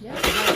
กู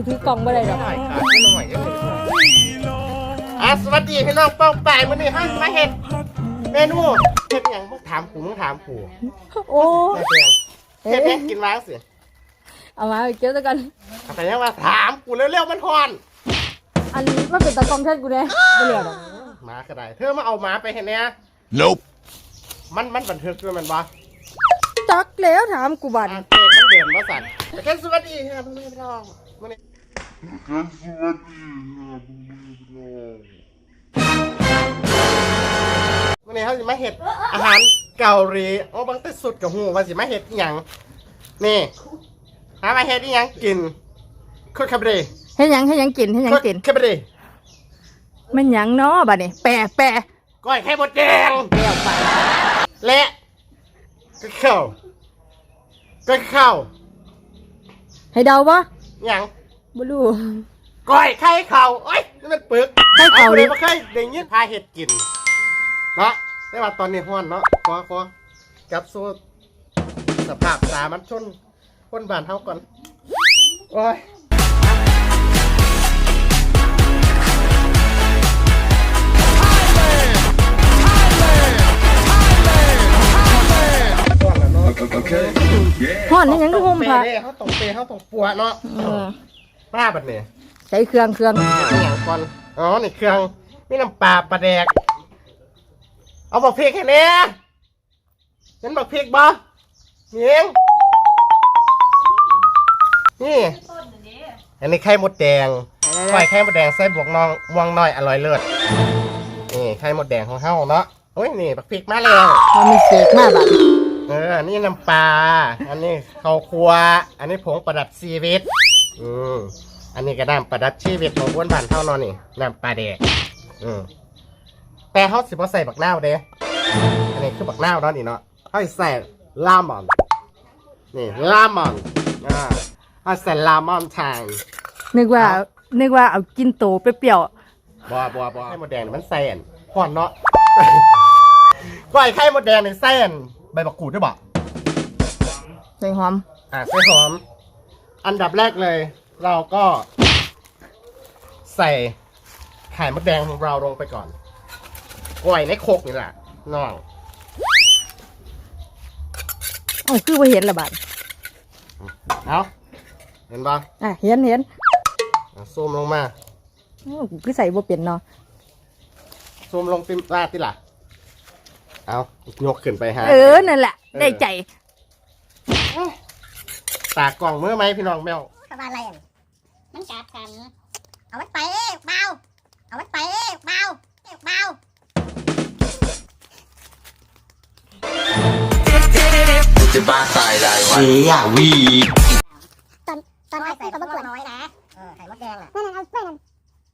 กูถือกล่องบ่ได้หรอกหน่อยครับไม่หน่อยอะสวัสดีพี่น้องป้องป่ายมื้อนี้เฮามาเฮ็ดเมนูเฮ็ดหยังมึงถามกูมึงถามกูโอ้เฮ็ดหยังเฮ็ดหยังกินมาสิเอามาเกี่ยวซะกันเอาแต่ยังว่าถามกูเร็วๆมันฮ้อน อันนี้มันเป็นตะกล่องแท้กูแน่บ่เหลือดอกหมาก็ได้ เธอมาเอาหมาไปเห็นเนี่ย Nope. มันมันบันทึกด้วยมันบ่จักแล้วถามกูบัดอะเตะมันเดินมาสั่นแต่แค่สวัสดีครับพี่น้อง มื้อนี้มื้อนี้เฮาสิมาเฮ็ดอาหารเกาหลีโอ้บางแต่สุดกับหูว่าสิมาเฮ็ดอีหยังนี่หามาเฮ็ดอีหยังกินคุดคาเบรเฮ็ดหยังเฮ็ดหยังกินเฮ็ดหยังกินคาเบรแมันหยังเนาะบัดนี้แปะแปะก้อยไข่มดแดงเดี๋ยวไปและก็เข้าวก็เข้าวให้เดาบ่หยัง บ่รู้ ก้อยไข่เข่าโอ้ยนี่มันปึกไข่เข่าอดิเลยมาเคยเด้ยินพาเห็ดกินเนาะได้ว่าตอนนี้ห้อนเนาะขอขอกับสู้สภาพสามัญชนคนบ้านเฮาก่อนโอ้ยห้อนแล้วเนาะ Okay. ฮ้อนนี่หยังคือห่มผ้าเด้เขาต้องเปย์เขาต้องปัวเนาะ เออ ป้าบัดเนี่ยใส่เครื่องเครื่องอหย่างก่อน อ๋อนี่เครื่องมีน้ำปลาปลาแดก เอาบักพริกให้เนี่ยเห็นบักพริกบ่นี่เองนี่ อันนี้ไข่มดแดงไข่ไข่มดแดงใส่บวกน้องวงน้อยอร่อยเลิศนี่ไข่มดแดงของเฮาเนาะโอ้ยนี่บักพริกมาแล้วพอมีเสกมาบัดเอออันนี้น้ำปลา อันนี้ข้าวคั่ว อันนี้ผงประดับชีวิต อืมอันนี้ก็น้ำประดับชีวิตของบ้วนบ้านเท่านอนนี่น้ำปลาแดกอืมแต่เขาสิบ่ใส่บักนาวเด้อันนี้คือบักนาวเนาะนี่เนาะเขาสิใส่ลามอนนี่ลามอนอ่าเขาใส่ลามอนแทน นึกว่านึกว่าเอากินโตเปรี้ยวบัวบัวบัวไข่มดแดงนี่มันใส่อันห่อนเนาะ ก้อยไข่มดแดงนี่ใส่อันใบบักกูดด้วยบ่ ๆใส่หอม อะใส่หอม อันดับแรกเลย เราก็ใส่ไข่มดแดงของเราลงไปก่อนกล้วยในโคกนี่แหละน้องเอ้าคือบ่เห็นละบัดเอาเห็นปะอะเห็นเห็นอะซูมลงมาโอ้กูคือใส่บ่เป็นเนาะซูมลงติมตาติล่ะเอายกขึ้นไปฮะ เออนั่นแหละ ได้ใจตากล่องเมื่อไหมพี่น้องแมวเขาว่าอะไรอะมันกัดกันเอามันไปเอ้ยเบาเอามันไปเอ้ยเบาเอ้ยเบาจะบ้าตายได้วะเสียวีตอนตอนไอ้ใส่ตัวน้อยนะเออไข่มดแดงอะนั่นนั่นเอาไปนั่น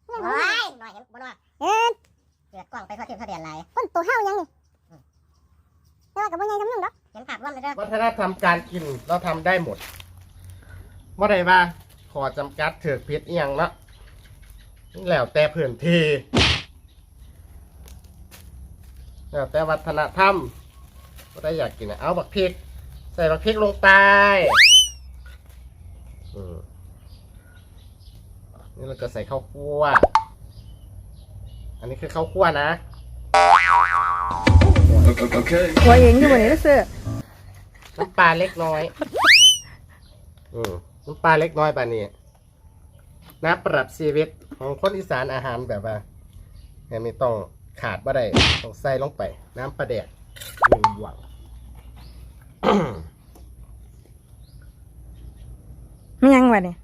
โอ้ยหน่อยเห็นบ่ว่าเอ็นเสือกล้องไปเขาเทียมเขาเดียนไรคนตัวเฮายังนี่แต่ว่ากับบ่ใหญ่ทำนึงดอกเห็นภาพร่วมเลยเด้อวัฒนธรรมการกินเราทำได้หมด ว่าไรบ้าขอจำกัดเถือกพิษเอียงเนาะแล้วแต่เพื่อนทีแล้วแต่วัฒนธรรมก็ได้อยากกินอะเอาบักพริก ใส่บักพริกลงไปอืมนี่เราก็ใส่ข้าวคั่ว อันนี้คือข้าวคั่วนะ Okay. ตัวเองอยู่บ่นี่เด้อเสื้อน้ำปลาเล็กน้อย อืม น้ำปลาเล็กน้อยปานนี้น้ำปรับชีวิตของคนอีสานอาหารแบบว่าเนี่ยไม่ต้องขาดบ่ได้ต้องใส่ลงไป น้ำปลาแดกหนึ่งหวังมันยังวะนี่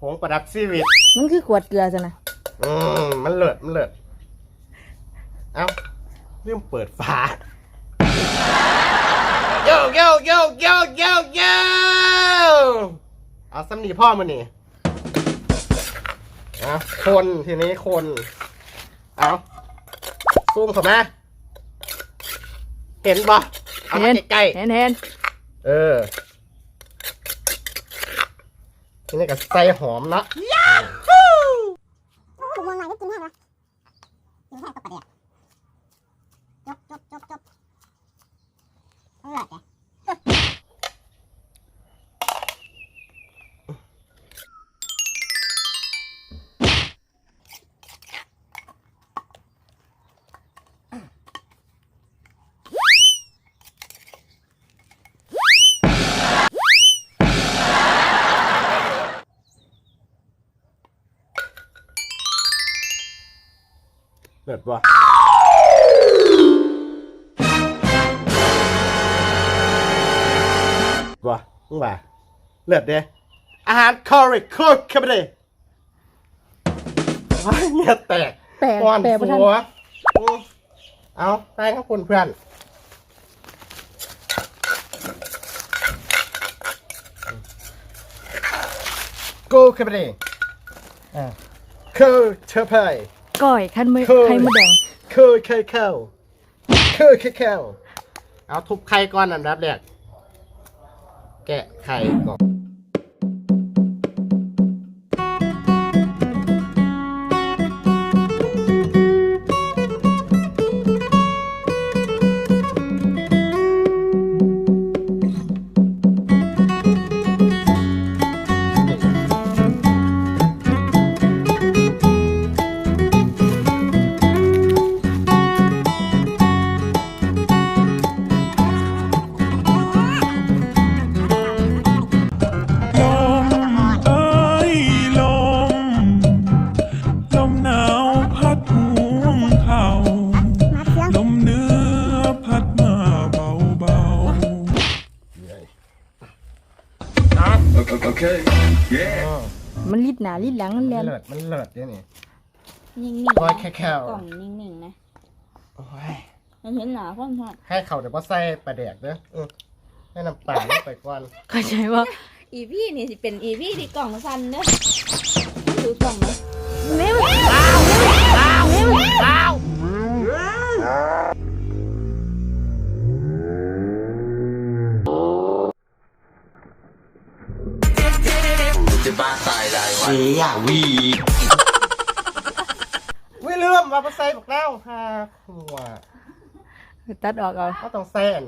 ผงประดับชีวิต มันคือขวดเกลือซะนะอืมมันเลิศมันเลิศเอ้าเรื่องเปิดฝาโยโยโยโยโยโย เอาสำนีพ่อมานี่เอาคนทีนี้คน เอาซูมเข้ามาเห็นปะเอาเห็มานใกล้เห็นเห็นๆเออ ทีนี้ก็ใส่หอมเนาะถูกมองหน่อยก็กินแห้งละกินแห้งก็ประเดี๋ยว เลิศปะวะมึงว่าเลิศเด้อาหารคอริคุกเข้าไปเลยว้ายเหงียแตกแปลกก่อนแปลกบ่ทัน หัวอืมเอาไปครับคุณเพื่อนกูเข้าไปเลยอ่าคือเธอไป ก้อยขั้นมือเคย ไข่มดแดงเคยเคยเข้าเคยเคยเข้าเอาทุบไข่ก่อนอันดับแรกแกะไข่ก่อน นะ Okay. Yeah. อ๋อมันรีดหนารีดหลังมันมันเลียนเลิศมันเลิศเนี่ยนี่นิ่งคอยๆแค่แค่ กล่องนิ่งๆนะโอ้ยมันเห็นหนาพ่อนพ่อนให้เขาเดี๋ยวว่าใส่ปลาแดกเด้ออือให้น้ำปลาลงไปก่อนเข้าใจว่าอีพี่นี่สิเป็นอีพี่ที่กล่องสั้นเนอะถือกล่องนะนี่มั บ้าตายได้วะเสียวีวิลืมว่าไปใส่บักน้าวฮาขัวตัดออกเอาก็ต้องใส่อัน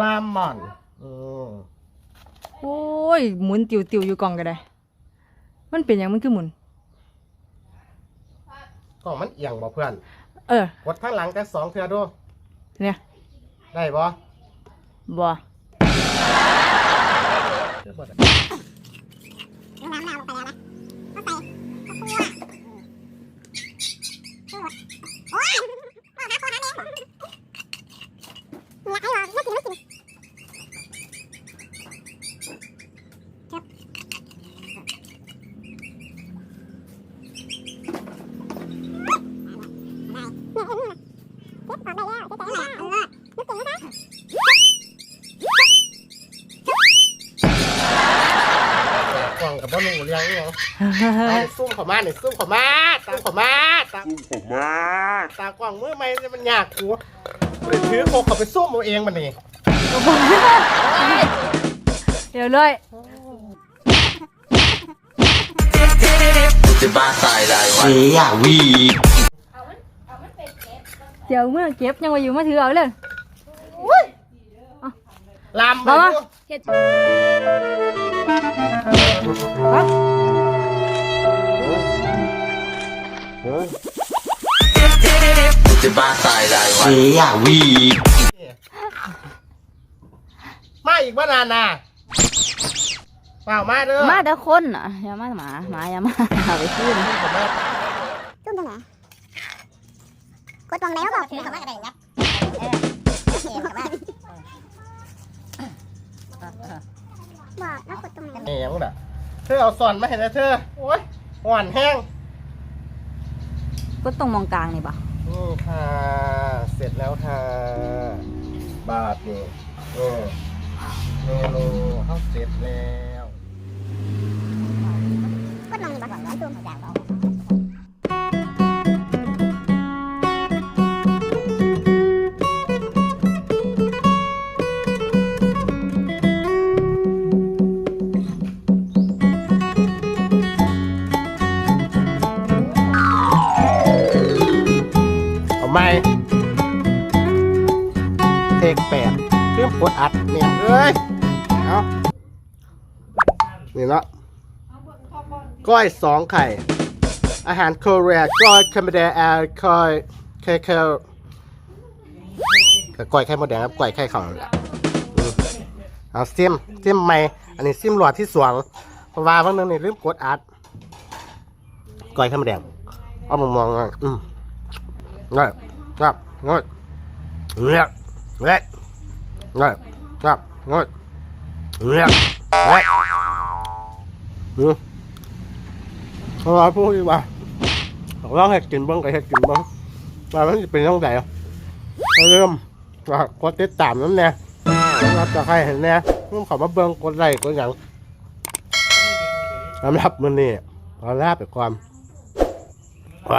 ลามอนอืมโอ้ยหมุนติวติวๆอยู่กล่องก็ได้ มันเป็นอย่างมันคือหมุน กล่องมันเอียงบ่เพื่อนเออ กดข้างหลังแต่สองเทือดู เนี่ยได้บ่บ่ เทื่อบ่ได้ น้ำน้วลงไปแล้วนะก็ใส่ก็คั่วโอ้ กับบ่รู้เรื่องอีหยังเอาซุ่มเข้ามานี่ซุ่มเข้ามาตามเข้ามาตามเข้ามาตากล่องมือใหม่มันยากกูไปถือโคกเข้าไปซุ่มเอาเองมันนี่เดี๋ยวเลยจะบ้าตายได้วะเสียวีเดี๋ยวเมื่อเก็บยังว่าอยู่มาถือเอาเลยลามไปมามาดู เฮ็ด จะบ้าตายได้วะเสียวีมาอีกว่านานน่ะเปล่ามาเด้อมาแต่คนอะอย่ามาหมาหมาอย่ามาเอาไปขึ้นผมมาจุ่มตรงไหนกดตรงไหนวะบอกถือคำว่าอะไรงับเออเขียนคำว่าบอกแล้วกดตรงไหนเอ๋ยังน่ะ เธอเอาสอนมาเห็นไหมเธอ โอ้ยหวานแห้งก็ตรงมองกลางนี่ปะนี่ค่ะ เสร็จแล้วค่ะ บาทนี่เออเมนูเข้าเสร็จแล้ว ใหม่เทคแปดเรื่องปวดอัดเนี่ยเอ้ยเอานี่เนาะก้อยสองไข่ อาหารโคเรียก้อยคาเมเดแอลก้อยเคเคก้อยไข่มดแดงครับก้อยไข่ขาวแหละเอาซิมซิมใหม่อันนี้ซิมหลอดที่สวงเพาว่าบ้างนึงนี่ลืมกดอัดก้อยไข่มดแดงเอามองมองอืม ง่ายงับง่ายเงียบเงียบง่ายงับง่ายเงียบเงียบอืมเพราพูดดีกว่าลองให้กินบ้างก็ให้กินบ้างว่ามันจะเป็นยังไงเริ่มว่ากดติดตามนั่นแน่รับจะใครเห็นแน่มึงเขอมาเบิ่งกดไลค์กดอย่างสำหรับมื้อนี้ขอลาไปก่อนไป